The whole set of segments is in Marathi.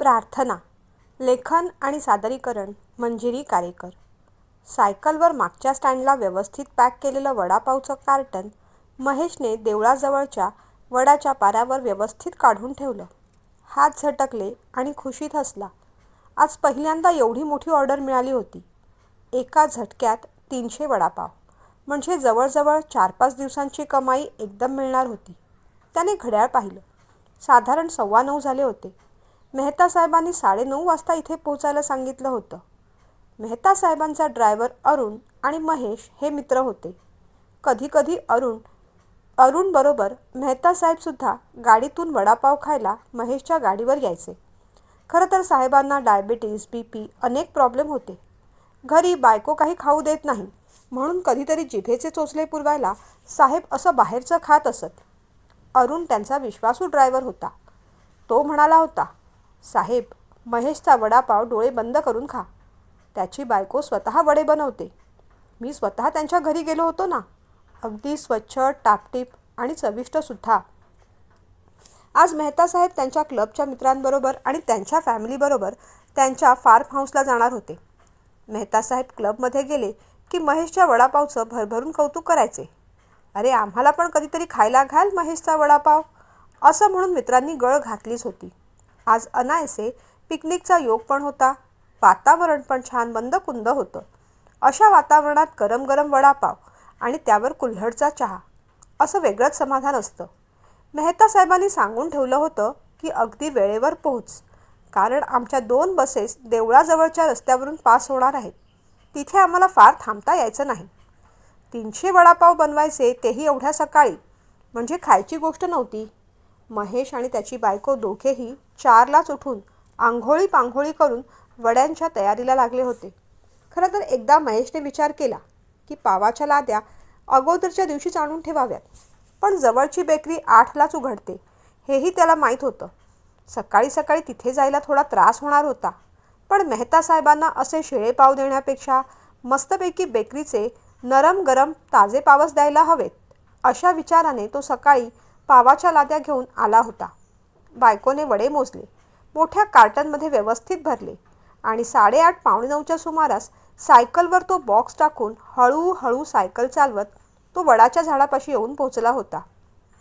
प्रार्थना लेखन आणि सादरीकरण मंजिरी कारेकर. सायकलवर मागच्या स्टँडला व्यवस्थित पॅक केलेलं वडापावचं कार्टन महेशने देवळाजवळच्या वडाच्या पारावर व्यवस्थित काढून ठेवलं. हात झटकले आणि खुशीत हसला. आज पहिल्यांदा एवढी मोठी ऑर्डर मिळाली होती. एका झटक्यात तीनशे वडापाव म्हणजे जवळजवळ चार पाच दिवसांची कमाई एकदम मिळणार होती. त्याने घड्याळ पाहिलं. साधारण सव्वा नऊ झाले होते. मेहता साहेबांनी साडेनऊ वाजता इथे पोहोचायला सांगितलं होतं. मेहता साहेबांचा ड्रायव्हर अरुण आणि महेश हे मित्र होते. कधीकधी अरुण अरुणबरोबर मेहता साहेबसुद्धा गाडीतून वडापाव खायला महेशच्या गाडीवर यायचे. खरं तर साहेबांना डायबिटीज बी पी अनेक प्रॉब्लेम होते. घरी बायको काही खाऊ देत नाही म्हणून कधीतरी जिभेचे चोचले पुरवायला साहेब असं बाहेरचं खात असत. अरुण त्यांचा विश्वासू ड्रायव्हर होता. तो म्हणाला होता साहेब महेशचा वडापाव डोळे बंद करून खा. त्याची बायको स्वतः वडे बनवते. मी स्वतः त्यांच्या घरी गेलो होतो ना. अगदी स्वच्छ टापटीप आणि चविष्टसुद्धा आज मेहता साहेब त्यांच्या क्लबच्या मित्रांबरोबर आणि त्यांच्या फॅमिलीबरोबर त्यांच्या फार्म हाऊसला जाणार होते. मेहता साहेब क्लबमध्ये गेले की महेशच्या वडापावचं भरभरून कौतुक करायचे. अरे आम्हाला पण कधीतरी खायला घाल महेशचा वडापाव असं म्हणून मित्रांनी गळ घातलीच होती. आज अनायसे पिकनिकचा योग पण होता. वातावरण पण छान बंद कुंद होतं. अशा वातावरणात गरम गरम वडापाव आणि त्यावर कुल्हडचा चहा. असं वेगळंच समाधान असतं. मेहता साहेबांनी सांगून ठेवलं होतं की अगदी वेळेवर पोहोच. कारण आमच्या दोन बसेस देवळाजवळच्या रस्त्यावरून पास होणार आहेत. तिथे आम्हाला फार थांबता यायचं नाही. तीनशे वडापाव बनवायचे तेही एवढ्या सकाळी. म्हणजे खायची गोष्ट नव्हती. महेश आणि त्याची बायको दोघेही चारलाच उठून आंघोळी पांघोळी करून वड्यांच्या तयारीला लागले होते. खरं तर एकदा महेशने विचार केला की पावाच्या लाद्या अगोदरच्या दिवशीच आणून ठेवाव्यात पण जवळची बेकरी आठलाच उघडते हेही त्याला माहीत होतं. सकाळी सकाळी तिथे जायला थोडा त्रास होणार होता पण मेहता साहेबांना असे शिळे पाव देण्यापेक्षा मस्तपैकी बेकरीचे नरम गरम ताजे पावच द्यायला हवेत अशा विचाराने तो सकाळी पावाच्या लाद्या घेऊन आला होता. बायकोने वडे मोजले. मोठ्या कार्टनमध्ये व्यवस्थित भरले. आणि साडेआठ पावणे नऊच्या सुमारास सायकलवर तो बॉक्स टाकून हळूहळू सायकल चालवत तो वडाच्या झाडापाशी येऊन पोचला होता.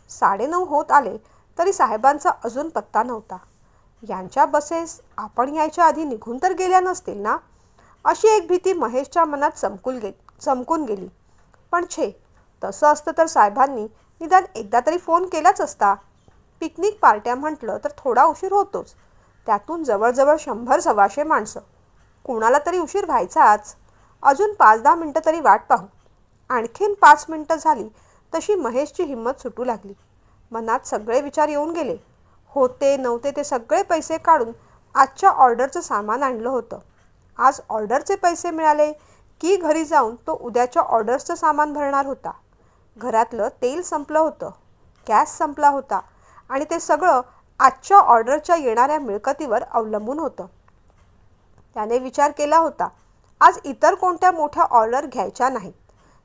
साडेनऊ होत आले तरी साहेबांचा अजून पत्ता नव्हता. यांच्या बसेस आपण यायच्या आधी निघून तर गेल्या नसतील ना? अशी एक भीती महेशच्या मनात चमकून गे चमकून गेली. पण छे तसं असतं तर साहेबांनी निदान एकदा तरी फोन केलाच असता. पिकनिक पार्ट्या म्हटलं तर थोडा उशीर होतोच. त्यातून जवळजवळ शंभर सव्वाशे माणसं. कुणाला तरी उशीर व्हायचाच. अजून पाच दहा मिनटं तरी वाट पाहू. आणखीन पाच मिनटं झाली तशी महेशची हिंमत सुटू लागली. मनात सगळे विचार येऊन गेले. होते नव्हते ते सगळे पैसे काढून आजच्या ऑर्डरचं सामान आणलं होतं. आज ऑर्डरचे पैसे मिळाले की घरी जाऊन तो उद्याच्या ऑर्डर्सचं सामान भरणार होता. घरातलं तेल संपलं होतं. गॅस संपला होता आणि ते सगळं आजच्या ऑर्डरच्या येणाऱ्या मिळकतीवर अवलंबून होतं. त्याने विचार केला होता आज इतर कोणत्या मोठ्या ऑर्डर घ्यायच्या नाहीत?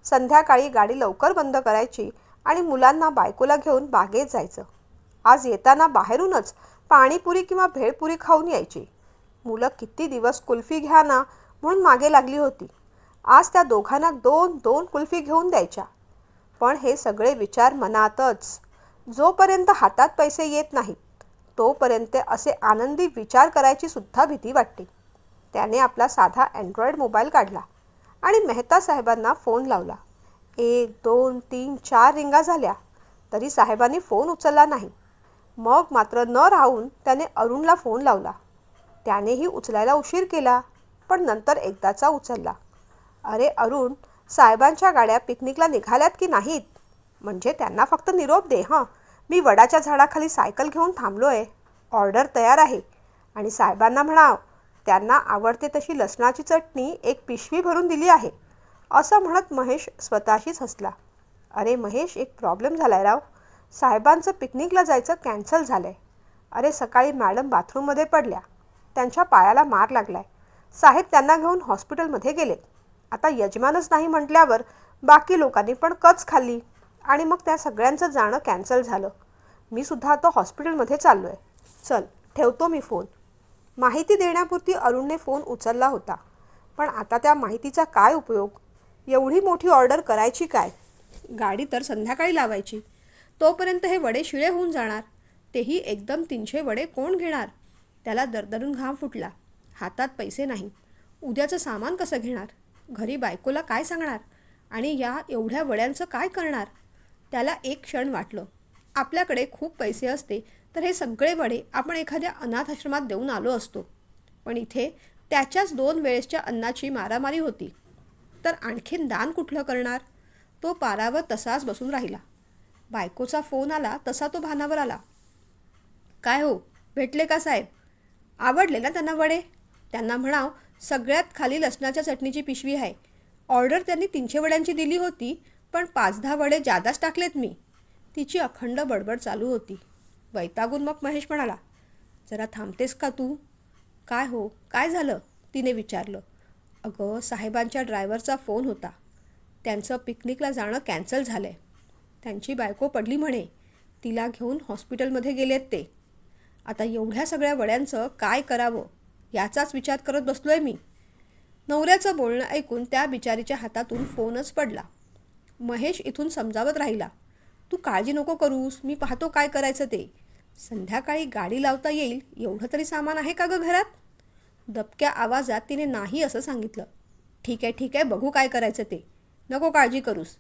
संध्याकाळी गाडी लवकर बंद करायची आणि मुलांना बायकोला घेऊन बागेत जायचं. आज येताना बाहेरूनच पाणीपुरी किंवा भेळपुरी खाऊन यायची. मुलं किती दिवस कुल्फी घ्या ना? म्हणून मागे लागली होती. आज त्या दोघांना दोन दोन कुल्फी घेऊन द्यायच्या. पण हे सगळे विचार मनातच. जोपर्यंत हातात पैसे येत नाहीत तोपर्यंत असे आनंदी विचार करायची सुद्धा भीती वाटते. त्याने आपला साधा अँड्रॉइड मोबाईल काढला आणि मेहता साहेबांना फोन लावला. एक दोन तीन चार रिंगा झाल्या तरी साहेबांनी फोन उचलला नाही. मग मात्र न राहून त्याने अरुणला फोन लावला. त्यानेही उचलायला उशीर केला पण नंतर एकदाचा उचलला. अरे अरुण साहेबांच्या गाड्या पिकनिकला निघाल्यात की नाहीत? म्हणजे त्यांना फक्त निरोप दे हां. मी वडाच्या झाडाखाली सायकल घेऊन थांबलो आहे ऑर्डर तयार आहे. आणि साहेबांना म्हणाव त्यांना आवडते तशी लसणाची चटणी एक पिशवी भरून दिली आहे. असं म्हणत महेश स्वतःशीच हसला. अरे महेश एक प्रॉब्लेम झाला आहे राव. साहेबांचं पिकनिकला जायचं कॅन्सल झालं आहे अरे सकाळी मॅडम बाथरूममध्ये पडल्या. त्यांच्या पायाला मार लागला आहे साहेब त्यांना घेऊन हॉस्पिटलमध्ये गेलेत आता यजमानच नाही म्हटल्यावर बाकी लोकांनी पण कच खाल्ली आणि मग त्या सगळ्यांचं जाणं कॅन्सल झालं. मी सुद्धा आता हॉस्पिटलमध्ये चाललो आहे चल ठेवतो मी फोन. माहिती देण्यापुरती अरुणने फोन उचलला होता. पण आता त्या माहितीचा काय उपयोग? एवढी मोठी ऑर्डर करायची काय? गाडी तर संध्याकाळी लावायची. तोपर्यंत हे वडे शिळे होऊन जाणार. तेही एकदम तीनशे वडे कोण घेणार? त्याला दरदरून घाम फुटला. हातात पैसे नाही. उद्याचं सामान कसं घेणार? घरी बायकोला काय सांगणार? आणि या एवढ्या वड्यांचं काय करणार? त्याला एक क्षण वाटलं. आपल्याकडे खूप पैसे असते तर हे सगळे वडे आपण एखाद्या अनाथ आश्रमात देऊन आलो असतो. पण इथे त्याच्याच दोन वेळेसच्या अन्नाची मारामारी होती. तर आणखीन दान कुठलं करणार? तो पारावर तसाच बसून राहिला. बायकोचा फोन आला तसा तो भानावर आला. काय हो भेटले का साहेब? आवडले ना त्यांना वडे? त्यांना म्हणाव सगळ्यात खाली लसणाच्या चटणीची पिशवी आहे. ऑर्डर त्यांनी तीनशे वड्यांची दिली होती पण पाच दहा वडे जादाच टाकलेत मी. तिची अखंड बडबड चालू होती. वैतागून मग महेश म्हणाला जरा थांबतेस का तू? काय हो काय झालं? तिने विचारलं. अगं साहेबांच्या ड्रायव्हरचा फोन होता. त्यांचं पिकनिकला जाणं कॅन्सल झालं आहे त्यांची बायको पडली म्हणे. तिला घेऊन हॉस्पिटलमध्ये गेलेत ते. आता एवढ्या सगळ्या वड्यांचं काय करावं? याचाच विचार करत बसलो आहे मी. नवऱ्याचं बोलणं ऐकून त्या बिचारीच्या हातातून फोनच पडला. महेश इथून समजावत राहिला तू काळजी नको करूस मी पाहतो काय करायचं ते. संध्याकाळी गाडी लावता येईल एवढं तरी सामान आहे का गं घरात? दबक्या आवाजात तिने नाही असं सांगितलं. ठीक आहे ठीक आहे बघू काय करायचं ते. नको काळजी करूस.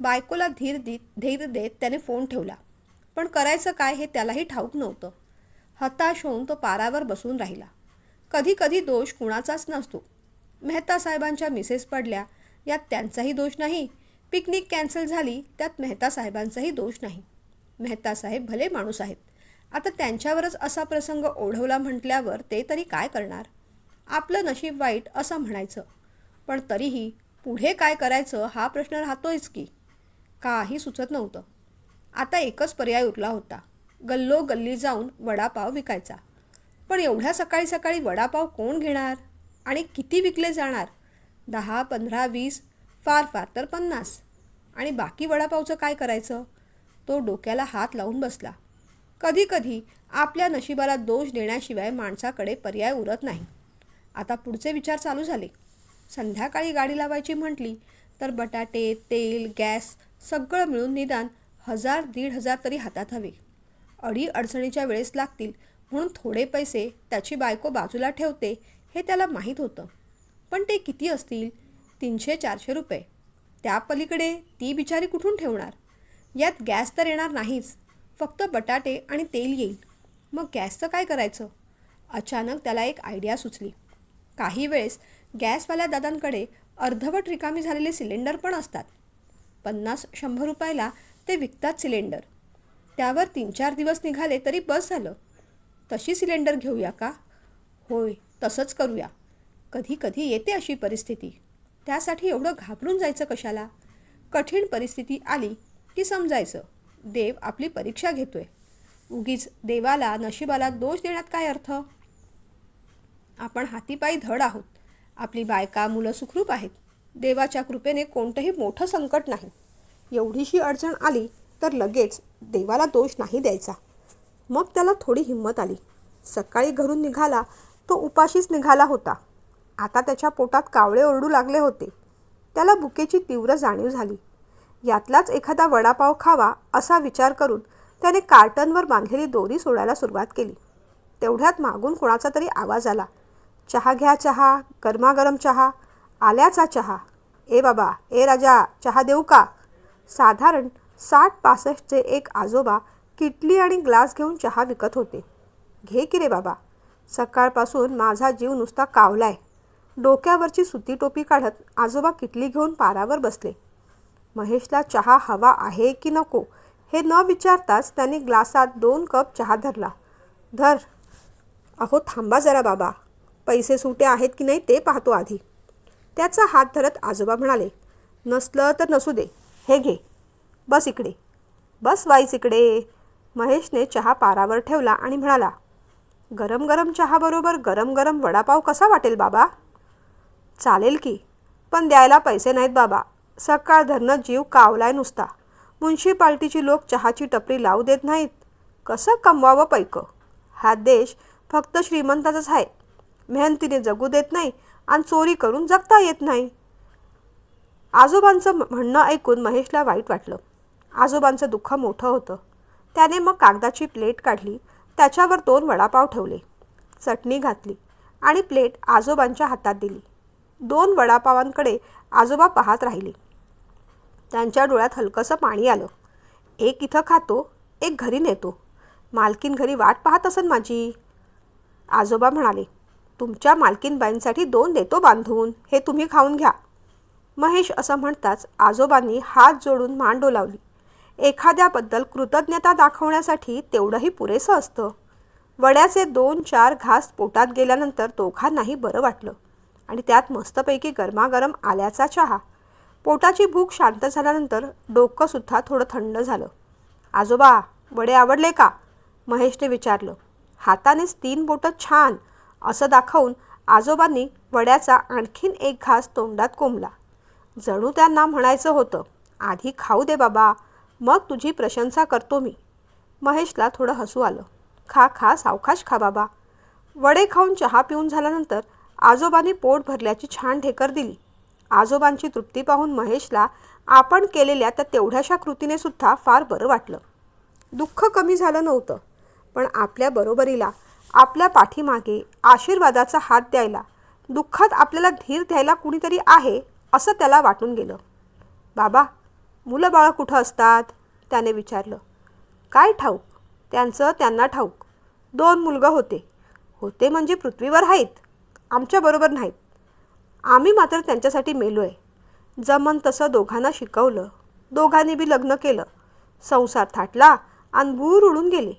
बायकोला धीर देत धीर देत त्याने फोन ठेवला. पण करायचं काय हे त्यालाही ठाऊक नव्हतं. हताश होऊन तो पारावर बसून राहिला. कधी कधी दोष कुणाचाच नसतो. मेहता साहेबांच्या मिसेस पडल्या यात त्यांचाही दोष नाही. पिकनिक कॅन्सल झाली त्यात मेहता साहेबांचाही दोष नाही. मेहता साहेब भले माणूस आहेत. आता त्यांच्यावरच असा प्रसंग ओढवला म्हटल्यावर ते तरी काय करणार? आपलं नशीब वाईट असं म्हणायचं. पण तरीही पुढे काय करायचं हा प्रश्न राहतोयच की. काही सुचत नव्हतं. आता एकच पर्याय उरला होता. गल्लो गल्ली जाऊन वडापाव विकायचा. पण एवढ्या सकाळी सकाळी वडापाव कोण घेणार? आणि किती विकले जाणार? दहा पंधरा वीस फार फार तर पन्नास. आणि बाकी वडापावचं काय करायचं? तो डोक्याला हात लावून बसला. कधीकधी आपल्या नशिबाला दोष देण्याशिवाय माणसाकडे पर्याय उरत नाही. आता पुढचे विचार चालू झाले. संध्याकाळी गाडी लावायची म्हटली तर बटाटे तेल गॅस सगळं मिळून निदान हजार दीड हजार तरी हातात हवे. अडी अडचणीच्या वेळेस लागतील म्हणून थोडे पैसे त्याची बायको बाजूला ठेवते हे त्याला माहीत होतं. पण ते किती असतील? तीनशे चारशे रुपये. त्या पलीकडे ती बिचारी कुठून ठेवणार? यात गॅस तर येणार नाहीच. फक्त बटाटे आणि तेल येईल. मग गॅसचं काय करायचं? अचानक त्याला एक आयडिया सुचली. काही वेळेस गॅसवाल्या दादांकडे अर्धवट रिकामी झालेले सिलेंडर पण असतात. पन्नास शंभर रुपयाला ते विकतात सिलेंडर. त्यावर तीन चार दिवस निघाले तरी बस झालं. तशी सिलेंडर घेऊया का? होय तसंच करूया. कधी कधी येते अशी परिस्थिती. त्यासाठी एवढं घाबरून जायचं कशाला? कठीण परिस्थिती आली की समजायचं. देव आपली परीक्षा घेतोय. उगीच देवाला नशिबाला दोष देण्यात काय अर्थ? आपण हातीपायी धड आहोत. आपली बायका मुलं सुखरूप आहेत. देवाच्या कृपेने कोणतंही मोठं संकट नाही. एवढीशी अडचण आली तर लगेच देवाला दोष नाही द्यायचा. मग त्याला थोडी हिंमत आली. सकाळी घरून निघाला तो उपाशीच निघाला होता. आता त्याच्या पोटात कावळे ओरडू लागले होते. त्याला भुकेची तीव्र जाणीव झाली. यातलाच एखादा वडापाव खावा असा विचार करून त्याने कार्टनवर बांधलेली दोरी सोडायला सुरुवात केली. तेवढ्यात मागून कोणाचा तरी आवाज आला. चहा घ्या चहा गरमागरम चहा आल्याचा चहा. ए बाबा ए राजा चहा देऊ का? साधारण साठ पासष्टचे एक आजोबा किटली आणि ग्लास घेऊन चहा विकत होते. घे की रे बाबा. सकाळपासून माझा जीव नुसता कावलाय. डोक्यावरची सुती टोपी काढत आजोबा किटली घेऊन पारावर बसले. महेशला चहा हवा आहे की नको हे न विचारताच त्याने ग्लासात दोन कप चहा धरला. धर. अहो थांबा जरा बाबा. पैसे सुटे आहेत की नाही ते पाहतो आधी. त्याचा हात धरत आजोबा म्हणाले नसलं तर नसू दे. हे घे. बस इकडे. बस वाईस इकडे. महेशने चहा पारावर ठेवला आणि म्हणाला गरम गरम चहाबरोबर गरम गरम वडापाव कसा वाटेल बाबा? चालेल की पण द्यायला पैसे नाहीत बाबा. सकाळ धरणं जीव कावलाय नुसता. म्युन्शिपाल्टीची लोक चहाची टपरी लावू देत नाहीत. कसं कमवावं पैकं? हा देश फक्त श्रीमंताचाच आहे. मेहनतीने जगू देत नाही आणि चोरी करून जगता येत नाही. आजोबांचं म्हणणं ऐकून महेशला वाईट वाटलं. आजोबांचं दुःख मोठं होतं. त्याने मग कागदाची प्लेट काढली त्याच्यावर दोन वडापाव ठेवले. चटणी घातली आणि प्लेट आजोबांच्या हातात दिली. दोन वडापावांकडे आजोबा पाहत राहिले. त्यांच्या डोळ्यात हलकंसं पाणी आलं. एक इथं खातो एक घरी नेतो. मालकीन घरी वाट पाहत असन माझी. आजोबा म्हणाले तुमच्या मालकीनबाईंसाठी दोन देतो बांधून हे तुम्ही खाऊन घ्या. महेश असं म्हणताच आजोबांनी हात जोडून मान डोलावली. एखाद्याबद्दल कृतज्ञता दाखवण्यासाठी तेवढंही पुरेसं असतं. वड्याचे दोन चार घास पोटात गेल्यानंतर दोघांनाही बरं वाटलं. आणि त्यात मस्तपैकी गरमागरम आल्याचा चहा. पोटाची भूक शांत झाल्यानंतर डोकंसुद्धा थोडं थंड झालं. आजोबा वडे आवडले का? महेशने विचारलं. हातानेच तीन बोटं छान असं दाखवून आजोबांनी वड्याचा आणखीन एक घास तोंडात कोंबला. जणू त्यांना म्हणायचं होतं आधी खाऊ दे बाबा मग तुझी प्रशंसा करतो मी. महेशला थोडं हसू आलं. खा खा सावकाश खा बाबा. वडे खाऊन चहा पिऊन झाल्यानंतर आजोबांनी पोट भरल्याची छान ढेकर दिली. आजोबांची तृप्ती पाहून महेशला आपण केलेल्या त्या तेवढ्याशा कृतीने सुद्धा फार बरं वाटलं. दुःख कमी झालं नव्हतं पण आपल्या बरोबरीला आपल्या पाठीमागे आशीर्वादाचा हात द्यायला दुःखात आपल्याला धीर द्यायला कुणीतरी आहे असं त्याला वाटून गेलं. बाबा मुलं बाळं कुठं असतात? त्याने विचारलं. काय ठाऊक? त्यांचं त्यांना ठाऊक. दोन मुलगं होते. होते म्हणजे पृथ्वीवर आहेत. आमच्याबरोबर नाहीत. आम्ही मात्र त्यांच्यासाठी मेलो आहे जमन तसं दोघांना शिकवलं. दोघांनी बी लग्न केलं. संसार थाटला आणि भूर उडून गेले.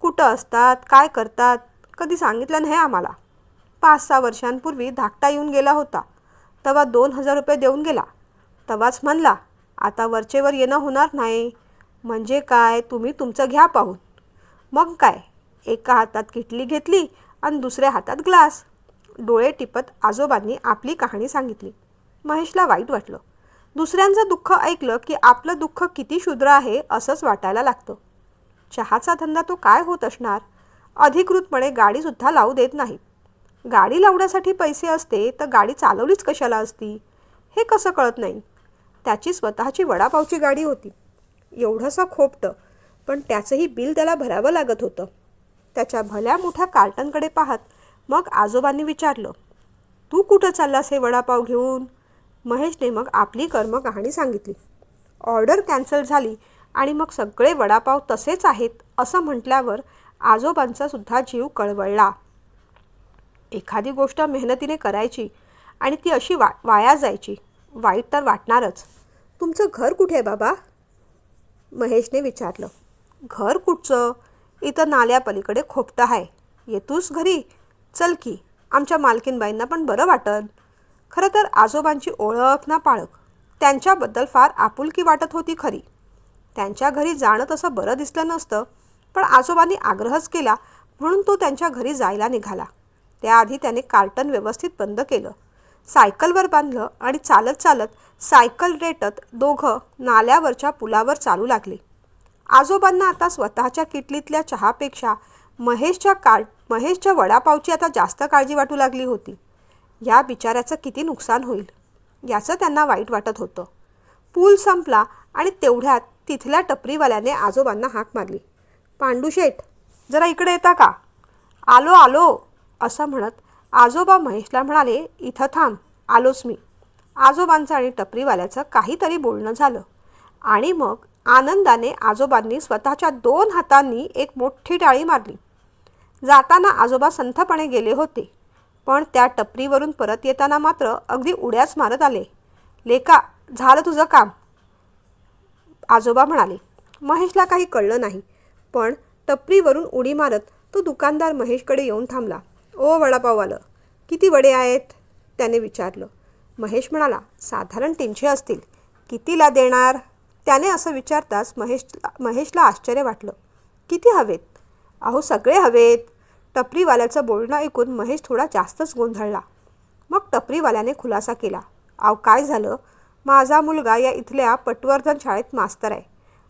कुठं असतात? काय करतात? कधी सांगितलं नाही आम्हाला. पाच सहा वर्षांपूर्वी धाकटा येऊन गेला होता. तेव्हा दोन हजार रुपये देऊन गेला. तेव्हाच म्हणला आता वरचेवर येणं होणार नाही. म्हणजे काय? तुम्ही तुमचं घ्या पाहून. मग काय? एका हातात किटली घेतली आणि दुसऱ्या हातात ग्लास. डोळे टिपत आजोबांनी आपली कहाणी सांगितली. महेशला वाईट वाटलं. दुसऱ्यांचं दुःख ऐकलं की आपलं दुःख किती क्षुद्र आहे असंच वाटायला लागतं. चहाचा धंदा तो काय होत असणार? अधिकृतपणे गाडीसुद्धा लावू देत नाहीत गाडी लावण्यासाठी पैसे असते तर गाडी चालवलीच कशाला असती? हे कसं कळत नाही? त्याची स्वतःची वडापावची गाडी होती. एवढंसं खोपटं पण त्याचंही बिल त्याला भरावं लागत होतं. त्याच्या भल्या मोठ्या कार्टनकडे पाहत मग आजोबांनी विचारलं तू कुठं चाललास हे वडापाव घेऊन? महेशने मग आपली कर्म कहाणी सांगितली. ऑर्डर कॅन्सल झाली आणि मग सगळे वडापाव तसेच आहेत असं म्हटल्यावर आजोबांचा सुद्धा जीव कळवळला. एखादी गोष्ट मेहनतीने करायची आणि ती अशी वा वाया जायची वाईट तर वाटणारच. तुमचं घर कुठे आहे बाबा? महेशने विचारलं. घर कुठचं? इथं नाल्यापलीकडे खोपटं आहे. येतूस घरी? चल की आमच्या मालकीनबाईंना पण बरं वाटल खरं तर आजोबांची ओळख ना पाळख. त्यांच्याबद्दल फार आपुलकी वाटत होती खरी. त्यांच्या घरी जाणं तसं बरं दिसलं नसतं पण आजोबांनी आग्रहच केला म्हणून तो त्यांच्या घरी जायला निघाला. त्याआधी त्याने कार्टन व्यवस्थित बंद केलं. सायकलवर बांधलं आणि चालत चालत सायकल रेटत दोघं नाल्यावरच्या पुलावर चालू लागले. आजोबांना आता स्वतःच्या किटलीतल्या चहापेक्षा महेशच्या कार महेशच्या वडापावची आता जास्त काळजी वाटू लागली होती. या बिचाऱ्याचं किती नुकसान होईल याचं त्यांना वाईट वाटत होतं. पूल संपला आणि तेवढ्यात तिथल्या टपरीवाल्याने आजोबांना हाक मारली. पांडुशेठ जरा इकडे येता का? आलो आलो असं म्हणत आजोबा महेशला म्हणाले इथं थांब आलोच मी. आजोबांचं आणि टपरीवाल्याचं काहीतरी बोलणं झालं. आणि मग आनंदाने आजोबांनी स्वतःच्या दोन हातांनी एक मोठी टाळी मारली. जाताना आजोबा संथपणे गेले होते पण त्या टपरीवरून परत येताना मात्र अगदी उड्याच मारत आले. लेका झालं तुझं काम. आजोबा म्हणाले महेशला काही कळलं नाही पण टपरीवरून उडी मारत तो दुकानदार महेशकडे येऊन थांबला. ओ वडापाववालं किती वडे आहेत? त्याने विचारलं. महेश म्हणाला साधारण तीनशे असतील. कितीला देणार? त्याने असं विचारताच महेश महेशला आश्चर्य वाटलं. किती हवेत? अहो सगळे हवेत. टपरीवाल्याचं बोलणं ऐकून महेश थोडा जास्तच गोंधळला. मग टपरीवाल्याने खुलासा केला. अहो काय झालं? माझा मुलगा या इथल्या पटवर्धन शाळेत मास्तर आहे.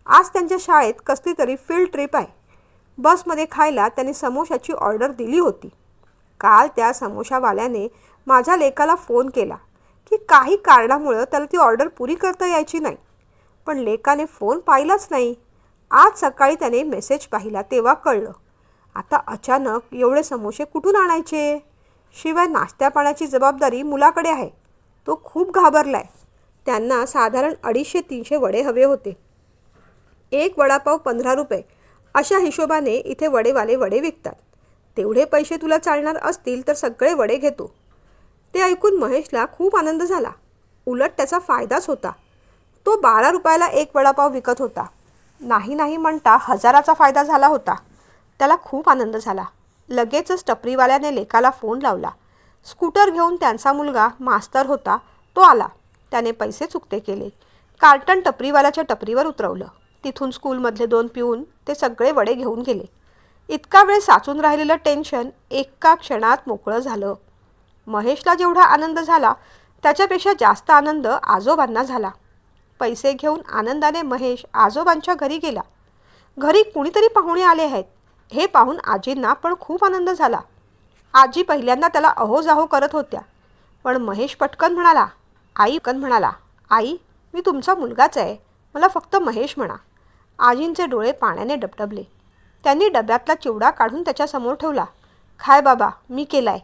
आज त्यांच्या शाळेत कसली तरी फील्ड ट्रिप आहे. बसमध्ये खायला त्यांनी समोशाची ऑर्डर दिली होती. काल त्या समोशावाल्याने माझ्या लेकाला फोन केला की काही कारणामुळं त्याला ती ऑर्डर पुरी करता यायची नाही. पण लेकाने फोन पाहिलाच नाही. आज सकाळी त्याने मेसेज पाहिला तेव्हा कळलं. आता अचानक एवढे समोसे कुठून आणायचे? शिवाय नाश्त्या पाण्याची जबाबदारी मुलाकडे आहे. तो खूप घाबरलाय. त्यांना साधारण अडीचशे तीनशे वडे हवे होते. एक वडापाव पंधरा रुपये. अशा हिशोबाने इथे वडेवाले वडे विकतात. तेवढे पैसे तुला चालणार असतील तर सगळे वडे घेतो. ते ऐकून महेशला खूप आनंद झाला. उलट त्याचा फायदाच होता. तो बारा रुपयाला एक वडापाव विकत होता. नाही नाही म्हणता हजाराचा फायदा झाला होता. त्याला खूप आनंद झाला. लगेचच टपरीवाल्याने लेकाला फोन लावला. स्कूटर घेऊन त्यांचा मुलगा मास्तर होता तो आला. त्याने पैसे चुकते केले. कार्टन टपरीवाल्याच्या टपरीवर उतरवलं. तिथून स्कूलमधले दोन पिऊन ते सगळे वडे घेऊन गेले. इतका वेळ साचून राहिलेलं टेन्शन एका क्षणात मोकळं झालं. महेशला जेवढा आनंद झाला त्याच्यापेक्षा जास्त आनंद आजोबांना झाला. पैसे घेऊन आनंदाने महेश आजोबांच्या घरी गेला. घरी कुणीतरी पाहुणे आले आहेत. हे पाहून आजींना पण खूप आनंद झाला. आजी पहिल्यांदा त्याला अहोजाहो करत होत्या. पण महेश पटकन म्हणाला आई पटकन म्हणाला आई मी तुमचा मुलगाच आहे. मला फक्त महेश म्हणा. आजींचे डोळे पाण्याने डबडबले. त्यांनी डब्यातला चिवडा काढून त्याच्यासमोर ठेवला. खाय बाबा मी केलाय.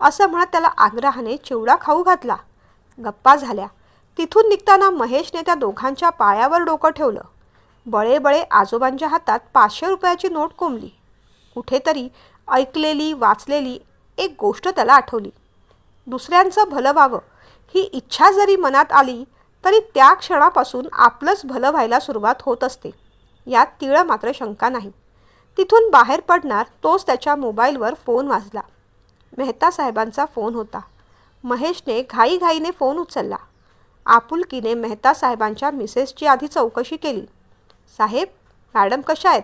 असं म्हणत त्याला आग्रहाने चिवडा खाऊ घातला. गप्पा झाल्या. तिथून निघताना महेशने त्या दोघांच्या पायावर डोकं ठेवलं. बळे बळे आजोबांच्या हातात पाचशे रुपयाची नोट कोंबली. कुठेतरी ऐकलेली वाचलेली एक गोष्ट त्याला आठवली. दुसऱ्यांचं भलं व्हावं ही इच्छा जरी मनात आली तरी त्या क्षणापासून आपलंच भलं व्हायला सुरुवात होत असते. यात तिळं मात्र शंका नाही. तिथून बाहेर पडणार तोच त्याच्या मोबाईलवर फोन वाजला. मेहता साहेबांचा फोन होता. महेशने घाईघाईने फोन उचलला. आपुलकीने मेहता साहेबांच्या मिसेसची आधी चौकशी केली. साहेब मॅडम कशा आहेत?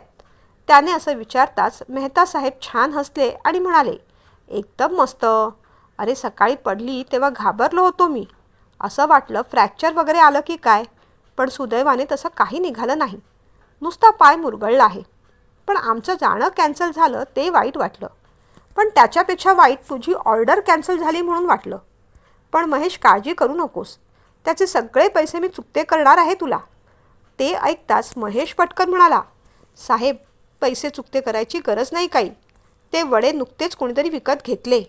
त्याने असं विचारताच मेहता साहेब छान हसले आणि म्हणाले एकदम मस्त. अरे सकाळी पडली तेव्हा घाबरलो होतो मी. असं वाटलं फ्रॅक्चर वगैरे आलं की काय? पण सुदैवाने तसं काही निघालं नाही. नुसता पाय मुरगळला आहे. पण आमचं जाणं कॅन्सल झालं ते वाईट वाटलं. पण त्याच्यापेक्षा वाईट तुझी ऑर्डर कॅन्सल झाली म्हणून वाटलं. पण महेश काळजी करू नकोस. त्याचे सगळे पैसे मी चुकते करणार आहे तुला. ते ऐकताच महेश पटकन म्हणाला साहेब पैसे चुकते करायची गरज नाही काही. ते वडे नुकतेच कोणीतरी विकत घेतले.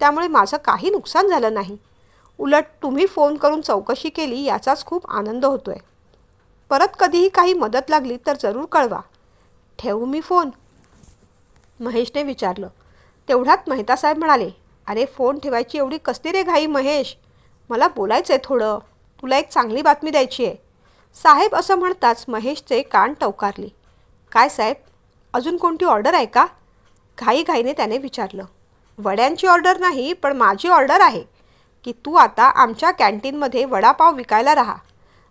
त्यामुळे माझं काही नुकसान झालं नाही. उलट तुम्ही फोन करून चौकशी केली याचाच खूप आनंद होतोय. परत कधीही काही मदत लागली तर जरूर कळवा. ठेवू मी फोन? महेशने विचारलं. तेवढ्यात मेहता साहेब म्हणाले अरे फोन ठेवायची एवढी कसली रे घाई महेश? मला बोलायचं आहे थोडं. तुला एक चांगली बातमी द्यायची आहे. साहेब असं म्हणताच महेशचे कान टवकारले. काय साहेब? अजून कोणती ऑर्डर आहे का? घाईघाईने त्याने विचारलं. वड्यांची ऑर्डर नाही पण माझी ऑर्डर आहे की तू आता आमच्या कॅन्टीनमध्ये वडापाव विकायला राहा.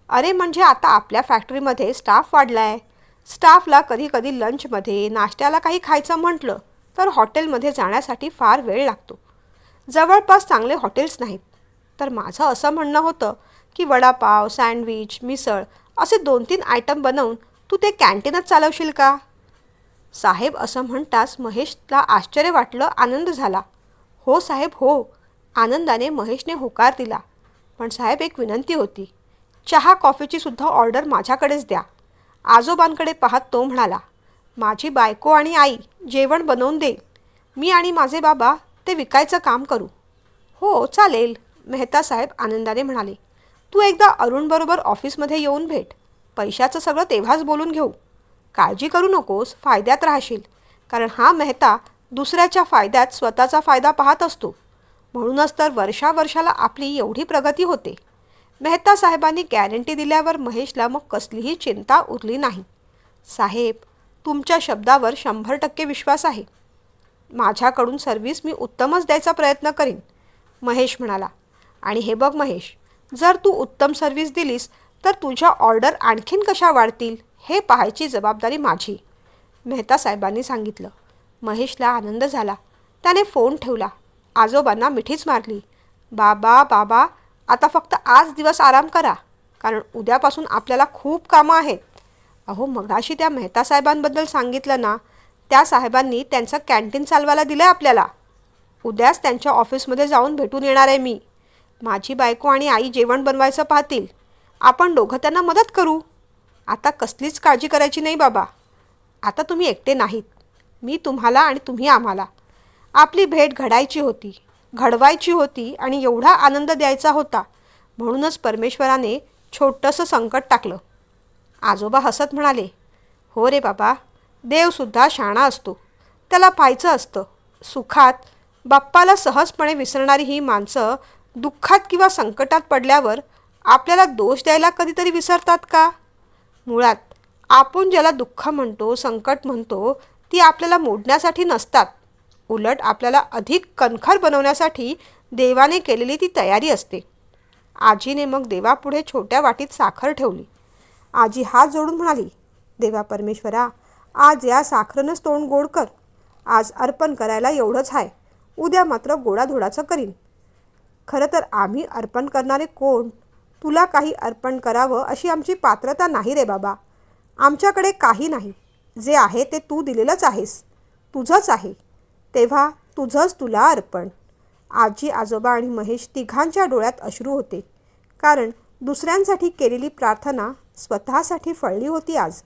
अरे म्हणजे आता आपल्या फॅक्टरीमध्ये स्टाफ वाढला आहे स्टाफला कधी कधी लंचमध्ये नाश्त्याला काही खायचं म्हटलं तर हॉटेलमध्ये जाण्यासाठी फार वेळ लागतो. जवळपास चांगले हॉटेल्स नाहीत. तर माझं असं म्हणणं होतं की वडापाव सँडविच मिसळ असे दोन तीन आयटम बनवून तू ते कॅन्टीनच चालवशील का? साहेब असं म्हणताच महेशला आश्चर्य वाटलं आनंद झाला. हो साहेब हो. आनंदाने महेशने होकार दिला. पण साहेब एक विनंती होती. चहा कॉफीची सुद्धा ऑर्डर माझ्याकडेच द्या. आजोबांकडे पाहत तो म्हणाला माझी बायको आणि आई जेवण बनवून देईल. मी आणि माझे बाबा ते विकायचं काम करू. हो चालेल मेहता साहेब आनंदाने म्हणाले. तू एकदा अरुणबरोबर ऑफिसमध्ये येऊन भेट. पैशाचं सगळं तेव्हाच बोलून घेऊ. काळजी करू नकोस फायद्यात राहशील. कारण हा मेहता दुसऱ्याच्या फायद्यात स्वतःचा फायदा पाहत असतो. म्हणूनच तर वर्षावर्षाला आपली एवढी प्रगती होते. मेहता साहेबांनी गॅरंटी दिल्यावर महेशला मग कसलीही चिंता उरली नाही. साहेब तुमच्या शब्दावर शंभर टक्के विश्वास आहे. माझ्याकडून सर्व्हिस मी उत्तमच द्यायचा प्रयत्न करीन महेश म्हणाला. आणि हे बघ महेश जर तू उत्तम सर्व्हिस दिलीस तर तुझ्या ऑर्डर आणखीन कशा वाढतील हे पाहायची जबाबदारी माझी मेहता साहेबांनी सांगितलं. महेशला आनंद झाला. त्याने फोन ठेवला. आजोबांना मिठीच मारली. बाबा बाबा आता फक्त आज दिवस आराम करा कारण उद्यापासून आपल्याला खूप कामं आहेत. अहो मगाशी त्या मेहता साहेबांबद्दल सांगितलं ना त्या साहेबांनी त्यांचं कॅन्टीन चालवायला दिलं आहे आपल्याला. उद्याच त्यांच्या ऑफिसमध्ये जाऊन भेटून येणार आहे मी. माझी बायको आणि आई जेवण बनवायचं पाहतील. आपण दोघं त्यांना मदत करू. आता कसलीच काळजी करायची नाही बाबा. आता तुम्ही एकटे नाहीत. मी तुम्हाला आणि तुम्ही आम्हाला. आपली भेट घडायची होती. घडवायची होती आणि एवढा आनंद द्यायचा होता म्हणूनच परमेश्वराने छोटंसं संकट टाकलं. आजोबा हसत म्हणाले हो रे बाबा देवसुद्धा शाणा असतो. त्याला पाहायचं असतं. सुखात बाप्पाला सहजपणे विसरणारी ही माणसं दुःखात किंवा संकटात पडल्यावर आपल्याला दोष द्यायला कधीतरी विसरतात का? मुळात आपण ज्याला दुःख म्हणतो संकट म्हणतो ती आपल्याला मोडण्यासाठी नसतात. उलट आपल्याला अधिक कणखर बनवण्यासाठी देवाने केलेली ती तयारी असते. आजीने मग देवापुढे छोट्या वाटीत साखर ठेवली. आजी हात जोडून म्हणाली देवा परमेश्वरा आज या साखरनंच तोंड गोड कर. आज अर्पण करायला एवढंच आहे उद्या मात्र गोडाधोडाचं करीन. खरं तर आम्ही अर्पण करणारे कोण? तुला काही अर्पण करावं अशी आमची पात्रता नाही रे बाबा. आमच्याकडे काही नाही. जे आहे ते तू दिलेलंच आहेस. तुझंच आहे. तेव्हा तुझंच तुला अर्पण. आजी आजोबा आणि महेश तिघांच्या डोळ्यात अश्रू होते. कारण दुसऱ्यांसाठी केलेली प्रार्थना स्वतःसाठी फळली होती आज.